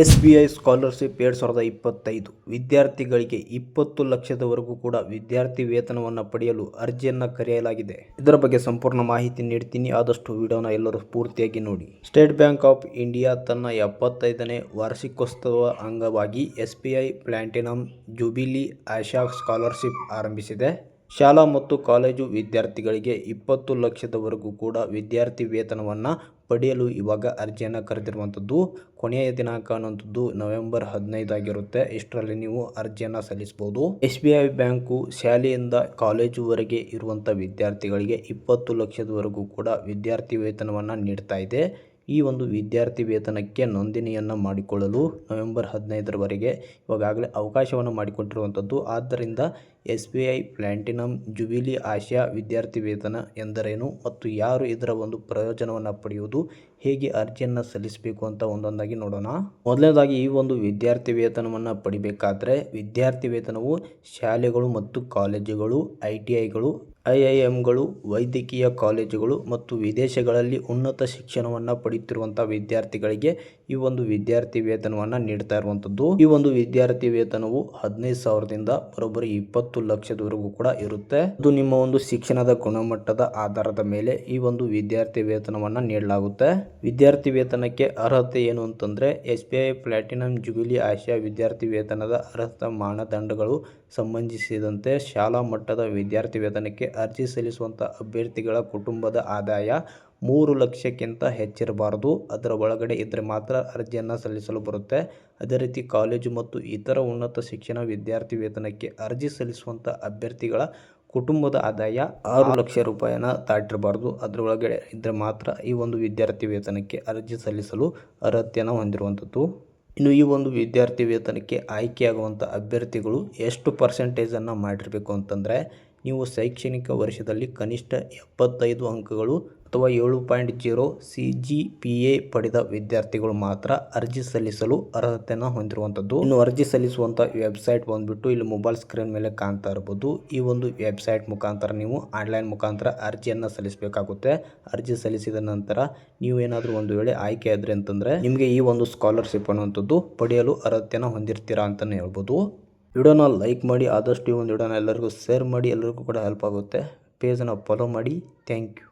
S B I scholarship ಎರಡು ಸಾವಿರದ ಇಪ್ಪತ್ತೈದು. ವಿದ್ಯಾರ್ಥಿಗಳಿಗೆ ಇಪ್ಪತ್ತು ಲಕ್ಷದವರೆಗೂ ಕೂಡ ವಿದ್ಯಾರ್ಥಿ ವೇತನವನ್ನು ಪಡೆಯಲು ಅರ್ಜಿಯನ್ನು ಕರೆಯಲಾಗಿದೆ. ಇದರ ಬಗ್ಗೆ ಸಂಪೂರ್ಣ ಮಾಹಿತಿ ನೀಡ್ತೀನಿ. ಆದಷ್ಟು ವಿಡಿಯೋನ ಎಲ್ಲರೂ ಪೂರ್ತಿಯಾಗಿ ನೋಡಿ. ಸ್ಟೇಟ್ ಬ್ಯಾಂಕ್ ಆಫ್ ಇಂಡಿಯಾ ತನ್ನ ಎಪ್ಪತ್ತೈದನೇ ವಾರ್ಷಿಕೋತ್ಸವ ಅಂಗವಾಗಿ S B I platinum jubilee Asha scholarship ಆರಂಭಿಸಿದೆ. ಶಾಲಾ ಮತ್ತು ಕಾಲೇಜು ವಿದ್ಯಾರ್ಥಿಗಳಿಗೆ ಇಪ್ಪತ್ತು ಲಕ್ಷದವರೆಗೂ ಕೂಡ ವಿದ್ಯಾರ್ಥಿ ವೇತನವನ್ನು ಪಡೆಯಲು ಇವಾಗ ಅರ್ಜಿಯನ್ನು ಕರೆದಿರುವಂಥದ್ದು ಕೊನೆಯ ದಿನಾಂಕ ಅನ್ನುವಂಥದ್ದು ನವೆಂಬರ್ ಹದಿನೈದು ಆಗಿರುತ್ತೆ. ಇಷ್ಟರಲ್ಲಿ ನೀವು ಅರ್ಜಿಯನ್ನು ಸಲ್ಲಿಸಬಹುದು ಎಸ್ ಬಿ ಐ ಬ್ಯಾಂಕು ಶಾಲೆಯಿಂದ ಕಾಲೇಜುವರೆಗೆ ಇರುವಂಥ ವಿದ್ಯಾರ್ಥಿಗಳಿಗೆ ಇಪ್ಪತ್ತು ಲಕ್ಷದವರೆಗೂ ಕೂಡ ವಿದ್ಯಾರ್ಥಿ ವೇತನವನ್ನು ನೀಡ್ತಾ ಇದೆ. ಈ ಒಂದು ವಿದ್ಯಾರ್ಥಿ ವೇತನಕ್ಕೆ ನೋಂದಣಿಯನ್ನು ಮಾಡಿಕೊಳ್ಳಲು ನವೆಂಬರ್ ಹದಿನೈದರವರೆಗೆ ಇವಾಗಾಗಲೇ ಅವಕಾಶವನ್ನು ಮಾಡಿಕೊಟ್ಟಿರುವಂಥದ್ದು. ಆದ್ದರಿಂದ S B I platinum jubilee Asha ವಿದ್ಯಾರ್ಥಿ ವೇತನ ಎಂದರೇನು ಮತ್ತು ಯಾರು ಇದರ ಒಂದು ಪ್ರಯೋಜನವನ್ನು ಪಡೆಯುವುದು? ಹೇಗೆ ಅರ್ಜಿಯನ್ನು ಸಲ್ಲಿಸಬೇಕು ಅಂತ ಒಂದೊಂದಾಗಿ ನೋಡೋಣ. ಮೊದಲನೇದಾಗಿ ಈ ಒಂದು ವಿದ್ಯಾರ್ಥಿ ವೇತನವನ್ನು ಪಡಿಬೇಕಾದ್ರೆ ವಿದ್ಯಾರ್ಥಿ ವೇತನವು ಶಾಲೆಗಳು ಮತ್ತು ಕಾಲೇಜುಗಳು, ಐ ಟಿ ಐಗಳು, ಐ ಐ ಎಂಗಳು ವೈದ್ಯಕೀಯ ಕಾಲೇಜುಗಳು ಮತ್ತು ವಿದೇಶಗಳಲ್ಲಿ ಉನ್ನತ ಶಿಕ್ಷಣವನ್ನು ಪಡೆಯುತ್ತಿರುವಂಥ ವಿದ್ಯಾರ್ಥಿಗಳಿಗೆ ಈ ಒಂದು ವಿದ್ಯಾರ್ಥಿ ವೇತನವನ್ನು ನೀಡ್ತಾ ಇರುವಂಥದ್ದು ಈ ಒಂದು ವಿದ್ಯಾರ್ಥಿ ವೇತನವು ಹದಿನೈದು ಸಾವಿರದಿಂದ ಬರೋಬ್ಬರಿ ಇಪ್ಪತ್ತು ಲಕ್ಷದವರೆಗೂ ಕೂಡ ಇರುತ್ತೆ. ಇದು ನಿಮ್ಮ ಒಂದು ಶಿಕ್ಷಣದ ಗುಣಮಟ್ಟದ ಆಧಾರದ ಮೇಲೆ ಈ ಒಂದು ವಿದ್ಯಾರ್ಥಿ ವೇತನವನ್ನು ನೀಡಲಾಗುತ್ತೆ. ವಿದ್ಯಾರ್ಥಿ ವೇತನಕ್ಕೆ ಅರ್ಹತೆ ಏನು ಅಂತಂದ್ರೆ, S B I, platinum, jubilee ಆಶಯ ವಿದ್ಯಾರ್ಥಿ ವೇತನದ ಅರ್ಹತಾ ಮಾನದಂಡಗಳು ಸಂಬಂಧಿಸಿದಂತೆ ಶಾಲಾ ಮಟ್ಟದ ವಿದ್ಯಾರ್ಥಿ ವೇತನಕ್ಕೆ ಅರ್ಜಿ ಸಲ್ಲಿಸುವಂತಹ ಅಭ್ಯರ್ಥಿಗಳ ಕುಟುಂಬದ ಆದಾಯ ಮೂರು ಲಕ್ಷಕ್ಕಿಂತ ಹೆಚ್ಚಿರಬಾರದು. ಅದರ ಒಳಗಡೆ ಇದ್ದರೆ ಮಾತ್ರ ಅರ್ಜಿಯನ್ನು ಸಲ್ಲಿಸಲು ಬರುತ್ತೆ. ಅದೇ ರೀತಿ ಕಾಲೇಜು ಮತ್ತು ಇತರ ಉನ್ನತ ಶಿಕ್ಷಣ ವಿದ್ಯಾರ್ಥಿ ವೇತನಕ್ಕೆ ಅರ್ಜಿ ಸಲ್ಲಿಸುವಂಥ ಅಭ್ಯರ್ಥಿಗಳ ಕುಟುಂಬದ ಆದಾಯ ಆರು ಲಕ್ಷ ರೂಪಾಯಿನ ದಾಟಿರಬಾರ್ದು. ಅದರೊಳಗಡೆ ಇದ್ದರೆ ಮಾತ್ರ ಈ ಒಂದು ವಿದ್ಯಾರ್ಥಿ ವೇತನಕ್ಕೆ ಅರ್ಜಿ ಸಲ್ಲಿಸಲು ಅರ್ಹತೆಯನ್ನು ಹೊಂದಿರುವಂಥದ್ದು ಇನ್ನು ಈ ಒಂದು ವಿದ್ಯಾರ್ಥಿ ವೇತನಕ್ಕೆ ಆಯ್ಕೆಯಾಗುವಂಥ ಅಭ್ಯರ್ಥಿಗಳು ಎಷ್ಟು ಪರ್ಸೆಂಟೇಜನ್ನು ಮಾಡಿರಬೇಕು ಅಂತಂದರೆ, ನೀವು ಶೈಕ್ಷಣಿಕ ವರ್ಷದಲ್ಲಿ ಕನಿಷ್ಠ ಎಪ್ಪತ್ತೈದು ಅಂಕಗಳು ಅಥವಾ ಏಳು point zero C G P A ಪಡೆದ ವಿದ್ಯಾರ್ಥಿಗಳು ಮಾತ್ರ ಅರ್ಜಿ ಸಲ್ಲಿಸಲು ಅರ್ಹತೆಯನ್ನು ಹೊಂದಿರುವಂಥದ್ದು. ಇನ್ನು ಅರ್ಜಿ ಸಲ್ಲಿಸುವಂಥ ವೆಬ್ಸೈಟ್ ಬಂದುಬಿಟ್ಟು ಇಲ್ಲಿ ಮೊಬೈಲ್ ಸ್ಕ್ರೀನ್ ಮೇಲೆ ಕಾಣ್ತಾ ಇರ್ಬೋದು. ಈ ಒಂದು ವೆಬ್ಸೈಟ್ ಮುಖಾಂತರ ನೀವು ಆನ್ಲೈನ್ ಮುಖಾಂತರ ಅರ್ಜಿಯನ್ನು ಸಲ್ಲಿಸಬೇಕಾಗುತ್ತೆ. ಅರ್ಜಿ ಸಲ್ಲಿಸಿದ ನಂತರ ನೀವು ಏನಾದರೂ ಒಂದು ವೇಳೆ ಆಯ್ಕೆ ಆದ್ರಿ ಅಂತಂದರೆ ನಿಮಗೆ ಈ ಒಂದು ಸ್ಕಾಲರ್ಶಿಪ್ ಅನ್ನುವಂಥದ್ದು ಪಡೆಯಲು ಅರ್ಹತೆಯನ್ನು ಹೊಂದಿರ್ತೀರಾ ಅಂತಲೇ ಹೇಳ್ಬೋದು. ವಿಡಿಯೋನ ಲೈಕ್ ಮಾಡಿ, ಆದಷ್ಟು ಈ ಒಂದು ವಿಡಿಯೋನ ಎಲ್ಲರಿಗೂ ಶೇರ್ ಮಾಡಿ ಎಲ್ಲರಿಗೂ ಕೂಡ ಹೆಲ್ಪ್ ಆಗುತ್ತೆ. ಪೇಜನ್ನು ಫಾಲೋ ಮಾಡಿ. Thank you.